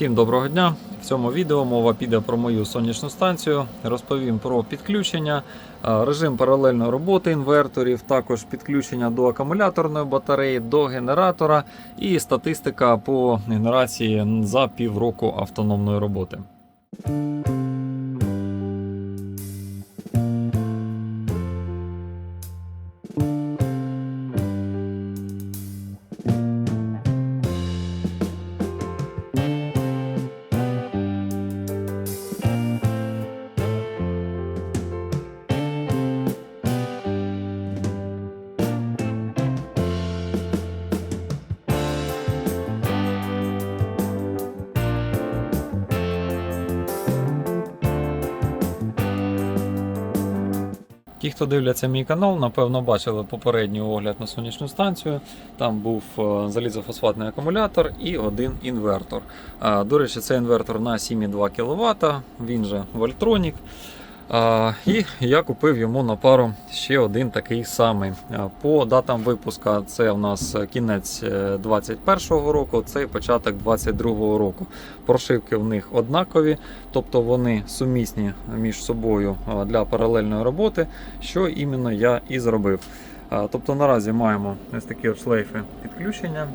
Всім доброго дня! В цьому відео мова піде про мою сонячну станцію. Розповім про підключення, е, режим паралельної роботи інверторів, також підключення до акумуляторної батареї, до генератора і статистика по генерації за півроку автономної роботи. Хто дивляться мій канал, напевно бачили попередній огляд на сонячну станцію. Там був е, залізофосфатний акумулятор і один інвертор. Е, До речі, це інвертор на 7,2 кВт, він же Вольтронік. Е, І я купив йому на пару ще один такий самий. Е, По датам випуска це у нас кінець 2021 року, це початок 2022 року. Прошивки в них однакові, тобто вони сумісні між собою е, для паралельної роботи, що іменно я і зробив. Е, Тобто наразі маємо ось такі от шлейфи підключення.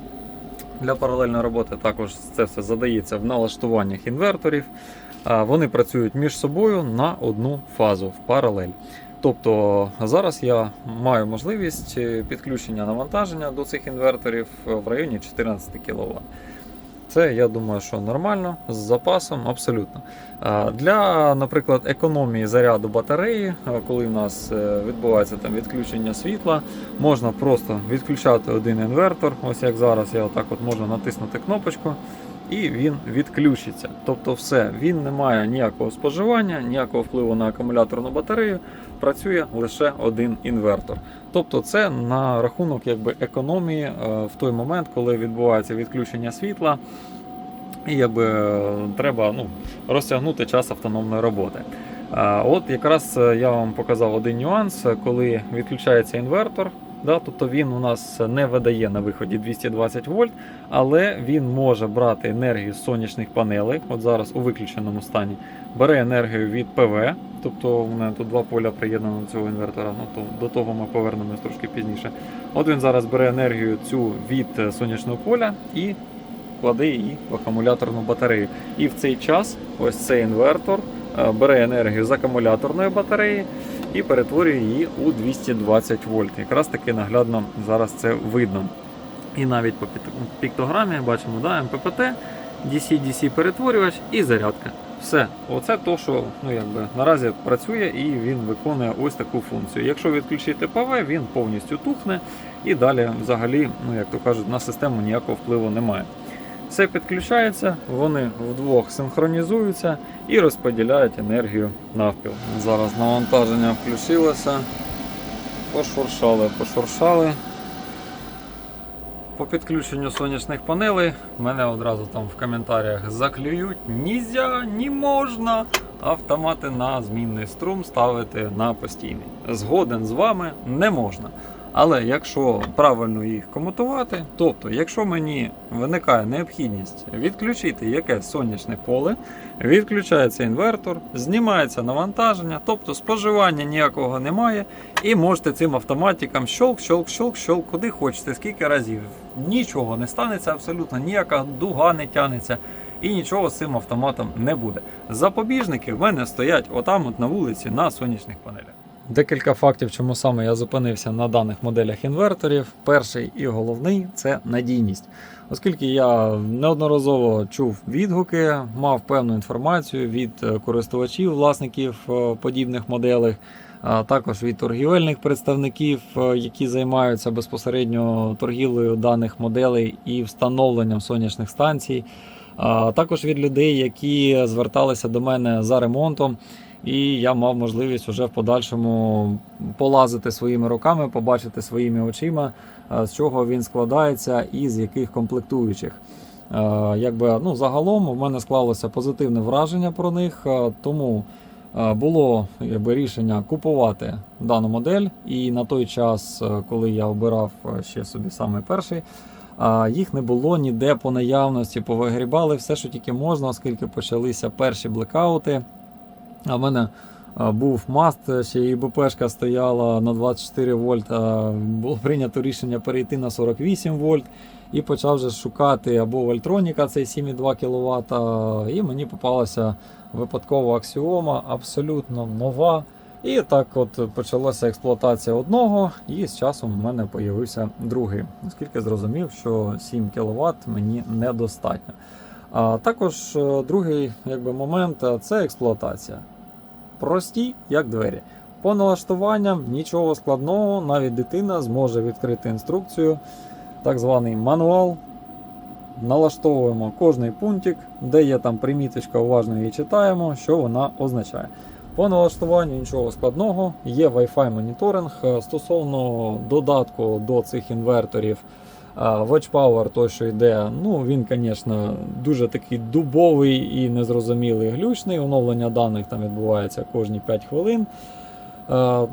Для паралельної роботи також це все задається в налаштуваннях інверторів. Вони працюють між собою на одну фазу в паралель. Тобто зараз я маю можливість е, підключення навантаження до цих інверторів в районі 14 кВт. Це я думаю, що нормально, з запасом абсолютно. Для, наприклад, економії заряду батареї, коли в нас е, відбувається там відключення світла, можна просто відключати один інвертор. Ось як зараз я отак от можу натиснути кнопочку. І він відключиться. Тобто, все, він не має ніякого споживання, ніякого впливу на акумуляторну батарею. Працює лише один інвертор. Тобто, це на рахунок якби економії е, в той момент, коли відбувається відключення світла, і якби е, треба ну, розтягнути час автономної роботи. От якраз е, я вам показав один нюанс, коли відключається інвертор. Да, тобто він у нас не видає на виході 220 вольт, але він може брати енергію з сонячних панелей. От зараз у виключеному стані бере енергію від ПВ, тобто у мене тут два поля приєднано до цього інвертора. Ну то до того ми повернемось трошки пізніше. От він зараз бере енергію цю від е, сонячного поля і кладе її в акумуляторну батарею. І в цей час ось цей інвертор е, бере енергію з акумуляторної батареї і перетворює її у 220 вольт. Якраз таки наглядно зараз це видно. І навіть по піктограмі бачимо да, МППТ, DC-DC перетворювач і зарядка. Все, оце то, що ну, якби, наразі працює і він виконує ось таку функцію. Якщо відключити ПВ, він повністю тухне і далі взагалі, ну як то кажуть, на систему ніякого впливу немає. Все підключається, вони вдвох синхронізуються і розподіляють енергію навпіл. Зараз навантаження включилося. Пошуршали, пошуршали. По підключенню сонячних панелей мене одразу там в коментарях заклюють. Нізя, не можна автомати на змінний струм ставити на постійний. Згоден з вами не можна. Але якщо правильно їх комутувати, тобто, якщо мені виникає необхідність відключити якесь сонячне поле, відключається інвертор, знімається навантаження, тобто споживання ніякого немає, і можете цим автоматиком щолк, щолк, щолк, щолк, куди хочете, скільки разів. Нічого не станеться абсолютно, ніяка дуга не тянеться. І нічого з цим автоматом не буде. Запобіжники в мене стоять отам от на вулиці на сонячних панелях. Декілька фактів, чому саме я зупинився на даних моделях інверторів. Перший і головний це надійність. Оскільки я неодноразово чув відгуки, мав певну інформацію від е, користувачів, власників е, подібних моделей, а також від торгівельних представників, е, які займаються безпосередньо торгівлею даних моделей і встановленням сонячних станцій. А також від людей, які зверталися до мене за ремонтом, і я мав можливість вже в подальшому полазити своїми руками, побачити своїми очима, е, з чого він складається і з яких комплектуючих. Е, Якби ну загалом в мене склалося позитивне враження про них, е, тому було якби, рішення купувати дану модель. І на той час, коли я обирав ще собі саме перший їх не було ніде по наявності, повигрібали все, що тільки можна, оскільки почалися перші блекаути. А в мене був маст, ще і БПшка стояла на 24 вольт. Було прийнято рішення перейти на 48 вольт і почав вже шукати або Вольтроніка, цей 7,2 кВт, і мені попалася випадкова аксіома, абсолютно нова. І так от почалася експлуатація одного, і з часом в мене з'явився другий, оскільки зрозумів, що 7 кВт мені недостатньо. А також е, другий якби, момент е, це експлуатація. Прості, як двері. По налаштуванням нічого складного, навіть дитина зможе відкрити інструкцію, так званий мануал. Налаштовуємо кожний пунктик, де є там приміточка, уважно її читаємо, що вона означає. По налаштуванню нічого складного, є Wi-Fi моніторинг. Е, Стосовно додатку до цих інверторів, е, Watch Power, той, що йде, ну він, звісно, дуже такий дубовий і незрозумілий глючний. Оновлення даних там відбувається кожні 5 хвилин.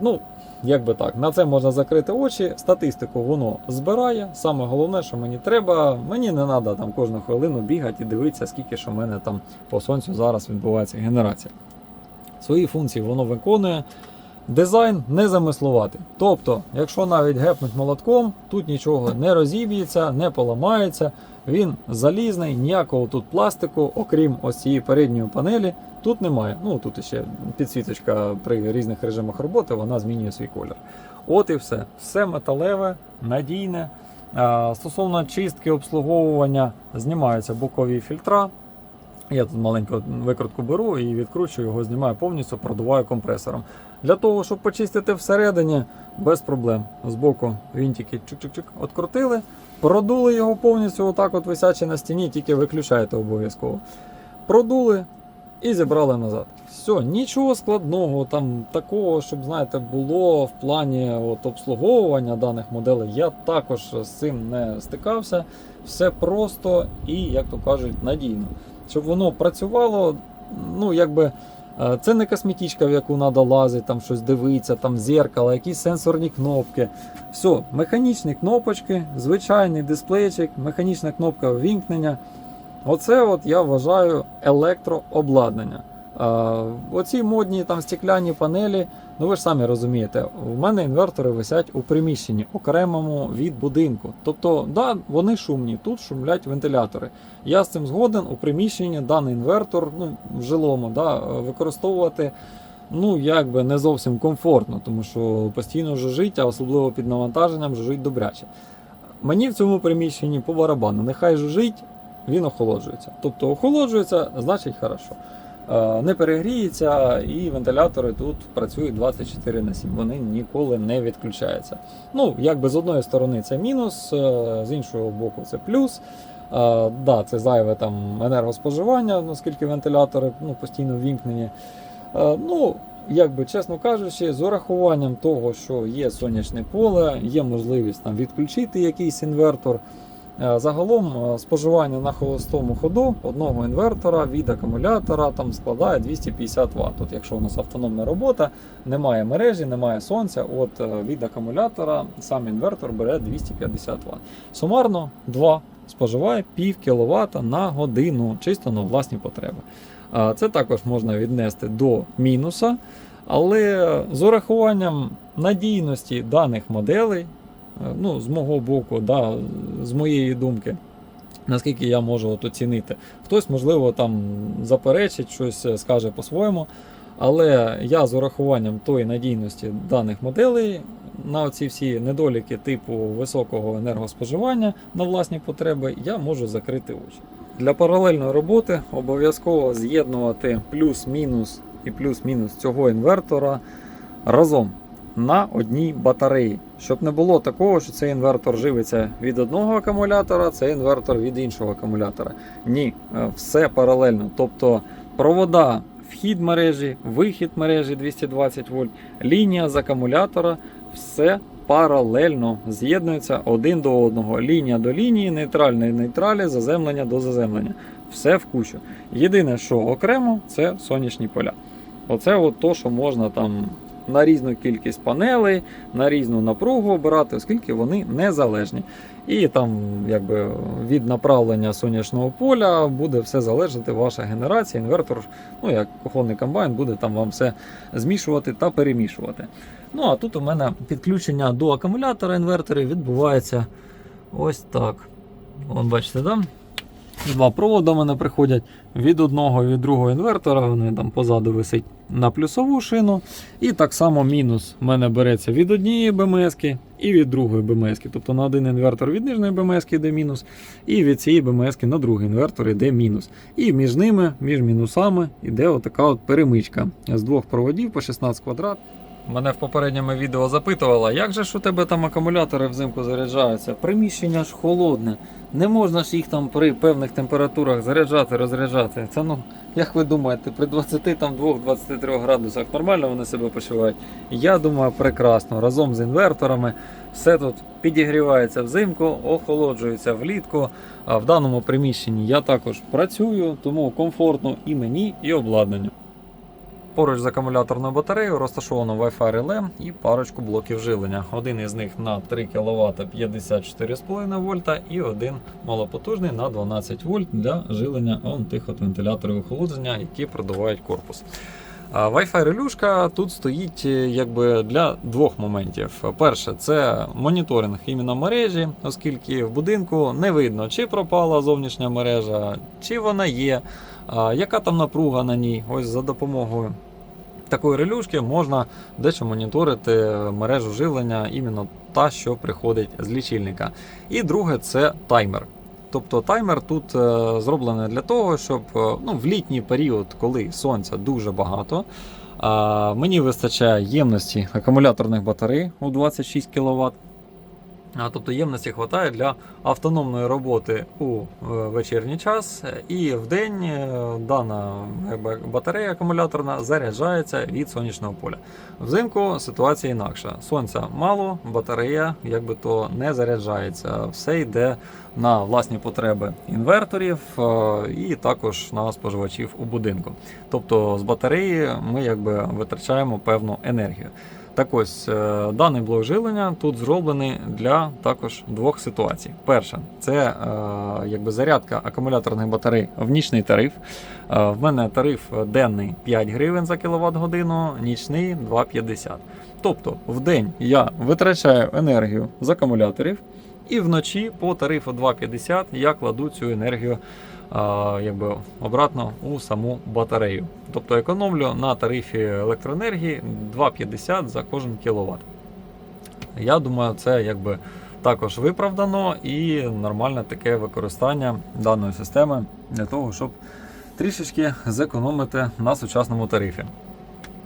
Ну, як би так, на це можна закрити очі. Статистику воно збирає. Саме головне, що мені треба, мені не треба там кожну хвилину бігати і дивитися, скільки що в мене там по сонцю зараз відбувається генерація. Свої функції воно виконує. Дизайн не замислувати. Тобто, якщо навіть гепнуть молотком, тут нічого не розіб'ється, не поламається. Він залізний, ніякого тут пластику, окрім ось цієї передньої панелі, тут немає. Ну тут ще підсвіточка при різних режимах роботи, вона змінює свій колір. От і все. Все металеве, надійне. Стосовно чистки обслуговування, знімаються бокові фільтра. Я тут маленьку викрутку беру і відкручую його, знімаю повністю, продуваю компресором. Для того, щоб почистити всередині, без проблем. Збоку вінтики чик-чик-чик открутили, продули його повністю, отак от висячи на стіні, тільки виключаєте обов'язково. Продули і зібрали назад. Все, нічого складного, там такого, щоб знаєте, було в плані от, обслуговування даних моделей. Я також з цим не стикався. Все просто і, як то кажуть, надійно. Щоб воно працювало, ну якби. е, Це не косметичка, в яку треба лазити, там щось дивитися, там зеркало, якісь сенсорні кнопки. Все, механічні кнопочки, звичайний дисплейчик, механічна кнопка ввімкнення. Оце от я вважаю електрообладнання. Оці модні там стекляні панелі, ну ви ж самі розумієте, у мене інвертори висять у приміщенні, окремому від будинку. Тобто, да, вони шумні, тут шумлять вентилятори. Я з цим згоден у приміщенні даний інвертор, ну, в жилому, да, використовувати ну, якби не зовсім комфортно, тому що постійно жужить, а особливо під навантаженням жужить добряче. Мені в цьому приміщенні по барабану, нехай жужить, він охолоджується. Тобто охолоджується, значить хорошо. Е, Не перегріється, і вентилятори тут працюють 24 на 7. Вони ніколи не відключаються. Ну, якби з одної сторони це мінус, е, з іншого боку це плюс. Е, Да, це зайве там енергоспоживання, оскільки вентилятори ну, постійно ввімкнені. Ну, якби чесно кажучи, з урахуванням того, що є сонячне поле, є можливість там відключити якийсь інвертор. Е, Загалом е, споживання на холостому ходу одного інвертора від акумулятора там складає 250 Вт. От якщо у нас автономна робота, немає мережі, немає сонця, от е, від акумулятора сам інвертор бере 250 Вт. Сумарно 2 споживає пів кВт на годину, чисто на власні потреби. Це також можна віднести до мінуса, але з урахуванням надійності даних моделей, ну, з мого боку, да, з моєї думки, наскільки я можу от оцінити. Хтось, можливо, там заперечить, щось е, скаже по-своєму. Але я з урахуванням тої надійності даних моделей на ці всі недоліки типу високого енергоспоживання на власні потреби, я можу закрити очі. Для паралельної роботи обов'язково з'єднувати плюс-мінус і плюс-мінус цього інвертора разом на одній батареї. Щоб не було такого, що цей інвертор живиться від одного акумулятора, цей інвертор від іншого акумулятора. Ні, е, все паралельно. Тобто провода, вхід мережі, вихід мережі 220 вольт, лінія з акумулятора, все паралельно з'єднується один до одного. Лінія до лінії, нейтральної нейтралі, заземлення до заземлення. Все в кучу. Єдине, що окремо, це сонячні поля. Оце от то, що можна там на різну кількість панелей, на різну напругу обирати, оскільки вони незалежні. І там, якби від направлення сонячного поля буде все залежати ваша генерація, інвертор, ну як кухонний комбайн, буде там вам все змішувати та перемішувати. Ну а тут у мене підключення до акумулятора інверторів відбувається ось так. Вон бачите, да? Два проводи у мене приходять від одного і від другого інвертора. Вони там позаду висить на плюсову шину. І так само мінус у мене береться від однієї БМС і від другої БМС. Тобто на один інвертор від нижньої БМС йде мінус, і від цієї БМС на другий інвертор йде мінус. І між ними, між мінусами, йде отака от перемичка з двох проводів по 16 квадрат. Мене в попередньому відео запитувала, як же ж у тебе там акумулятори взимку заряджаються? Приміщення ж холодне. Не можна ж їх там при певних температурах заряджати, розряджати. Це ну, як ви думаєте, при 22-23 градусах нормально вони себе почувають? Я думаю, прекрасно. Разом з інверторами все тут підігрівається взимку, охолоджується влітку. А в даному приміщенні я також працюю, тому комфортно і мені, і обладнанню. Поруч з акумуляторною батареєю розташовано Wi-Fi реле і парочку блоків живлення. Один із них на 3 кВт 54,5 вольта і один малопотужний на 12 вольт для живлення он тих от вентиляторів охолодження, які продувають корпус. Wi-Fi релюшка тут стоїть е, якби для двох моментів. Перше, це моніторинг іменно мережі, оскільки в будинку не видно, чи пропала зовнішня мережа, чи вона є, а, яка там напруга на ній. Ось за допомогою такої релюшки можна дещо моніторити мережу живлення, іменно та, що приходить з лічильника. І друге це таймер. Тобто таймер тут е, зроблений для того, щоб е, ну, в літній період, коли сонця дуже багато, мені вистачає ємності акумуляторних батарей у 26 кВт. Тобто ємності вистачає для автономної роботи у е, вечірній час, і в день е, дана батарея акумуляторна заряджається від сонячного поля. Взимку ситуація інакша. Сонця мало, батарея якби то не заряджається. Все йде на власні потреби інверторів е, і також на споживачів у будинку. Тобто з батареї ми якби витрачаємо певну енергію. Так ось е, даний блок жилення тут зроблений для також двох ситуацій. Перша це е, якби зарядка акумуляторних батарей в нічний тариф. Е, в мене тариф денний 5 гривень за кіловат годину, нічний 2,50. Тобто в день я витрачаю енергію з акумуляторів, і вночі по тарифу 2,50 я кладу цю енергію а, якби обратно у саму батарею. Тобто економлю на тарифі електроенергії 2,50 за кожен кіловат. Я думаю, це якби також виправдано і нормальне таке використання даної системи для того, щоб трішечки зекономити на сучасному тарифі.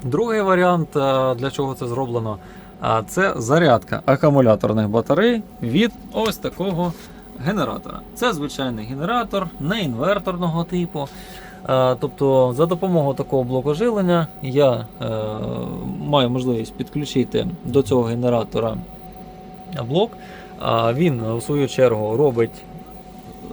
Другий варіант, е, для чого це зроблено, а, це зарядка акумуляторних батарей від ось такого генератора. Це звичайний генератор не інверторного типу. Тобто, за допомогою такого блоку живлення я е, маю можливість підключити до цього генератора блок. Він, в свою чергу, робить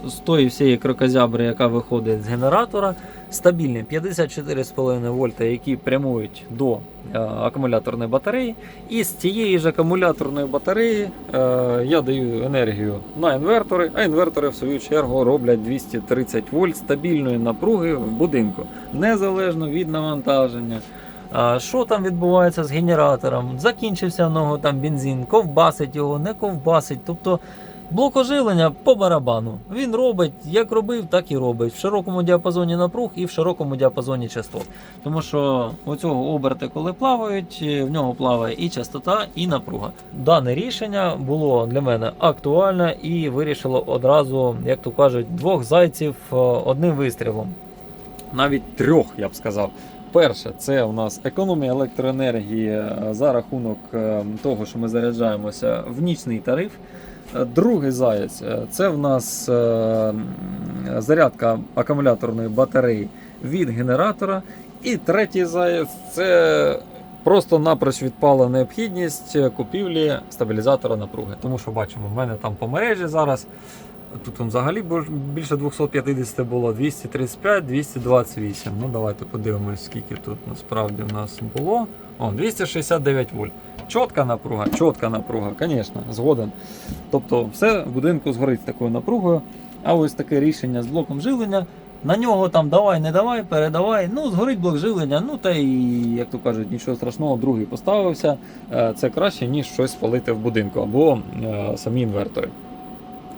з тої всієї крокозябри, яка виходить з генератора, стабільні 54,5 вольта, які прямують до е, акумуляторної батареї. І з цієї ж акумуляторної батареї е, я даю енергію на інвертори, а інвертори, в свою чергу, роблять 230 вольт стабільної напруги в будинку, незалежно від навантаження. Що там відбувається з генератором? Закінчився в нього там бензин, ковбасить його, не ковбасить. Тобто блок оживлення по барабану. Він робить, як робив, так і робить. В широкому діапазоні напруг і в широкому діапазоні частот. Тому що у цього оберти, коли плавають, в нього плаває і частота, і напруга. Дане рішення було для мене актуальне і вирішило одразу, як то кажуть, двох зайців е, одним вистрілом. Навіть трьох, я б сказав. Перше, це у нас економія електроенергії е, за рахунок е, того, що ми заряджаємося в нічний тариф. Е, Другий заяць е, це в нас е, зарядка акумуляторної батареї від генератора. І третій заяць це просто напроч відпала необхідність купівлі стабілізатора напруги. Тому що бачимо, в мене там по мережі зараз Тут там взагалі більше 250 було, 235, 228. Ну давайте подивимось, скільки тут насправді в нас було. О, 269 вольт. Чітка напруга, чітка напруга, звісно, згоден. Тобто все в будинку згорить такою напругою. А ось таке рішення з блоком живлення. На нього там давай, не давай, передавай. Ну, згорить блок живлення, ну та й, як то кажуть, нічого страшного, другий поставився. Е, Це краще, ніж щось спалити в будинку або е, самі інвертори.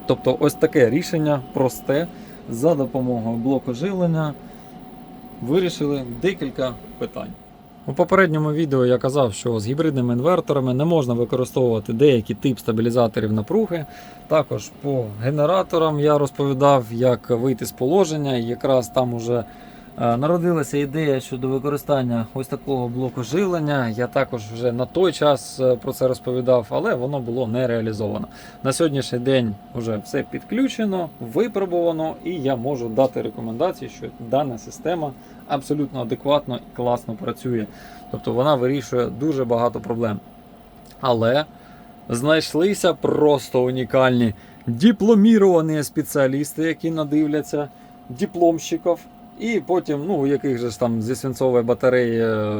Тобто, ось таке рішення просте за допомогою блоку живлення вирішили декілька питань. У попередньому відео я казав, що з гібридними інверторами не можна використовувати деякий тип стабілізаторів напруги. Також по генераторам я розповідав, як вийти з положення. Якраз там уже народилася ідея щодо використання ось такого блоку живлення. Я також вже на той час е, про це розповідав, але воно було не реалізовано. На сьогоднішній день вже все підключено, випробовано, і я можу дати рекомендації, що дана система абсолютно адекватно і класно працює. Тобто вона вирішує дуже багато проблем. Але знайшлися просто унікальні дипломіровані спеціалісти, які надивляться дипломщиків. І потім, ну, у яких же ж там зі свинцової батареї е,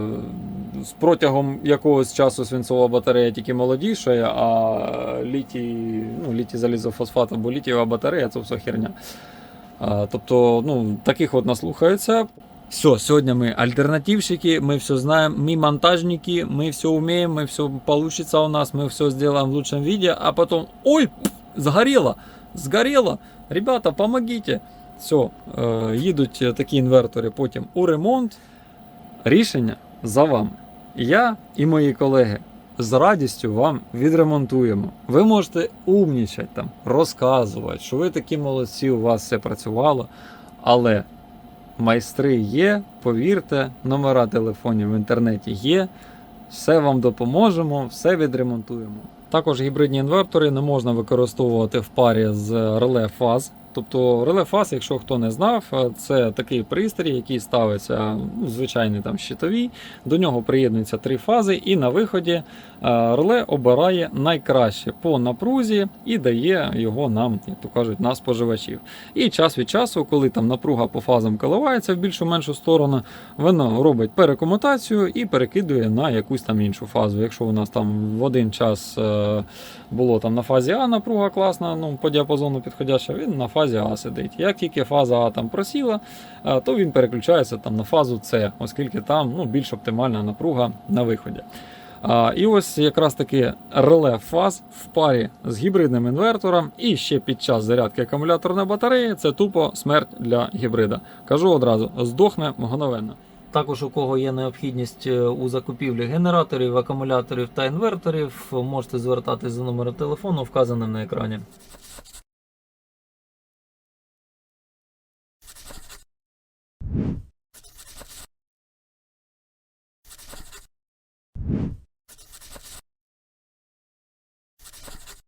з протягом якогось часу свинцова батарея тільки молодішає, а літій, ну, літій залізофосфат або літієва батарея це все херня. А, тобто, ну, таких от наслухаються. Все, сьогодні ми альтернативщики, мы все знаем, мы монтажники, мы все умеем, мы все получится у нас, мы все сделаем в лучшем виде, а потом, ой, пф, сгорело, сгорело, ребята, помогите. Все, е, їдуть такі інвертори потім у ремонт. Рішення за вами. Я і мої колеги з радістю вам відремонтуємо. Ви можете умнічати там, розказувати, що ви такі молодці, у вас все працювало, але майстри є, повірте, номера телефонів в інтернеті є. Все вам допоможемо, все відремонтуємо. Також гібридні інвертори не можна використовувати в парі з реле фаз. Тобто реле фаз, якщо хто не знав, це такий пристрій, який ставиться ну, звичайний там щитовий. До нього приєднуються три фази, і на виході е, реле обирає найкраще по напрузі і дає його нам, як то кажуть, на споживачів. І час від часу, коли там напруга по фазам коливається в більшу меншу сторону, воно робить перекомутацію і перекидує на якусь там іншу фазу. Якщо у нас там в один час е, було там на фазі А напруга класна, ну по діапазону підходяща, він на фазі А сидить. Як тільки фаза А там просіла, е, то він переключається там на фазу С, оскільки там ну, більш оптимальна напруга на виході. І ось якраз таки реле фаз в парі з гібридним інвертором і ще під час зарядки акумуляторної батареї це тупо смерть для гібрида. Кажу одразу, здохне мгновенно. Також у кого є необхідність е, у закупівлі генераторів, акумуляторів та інверторів, можете звертатись за номером телефону, вказаним на екрані.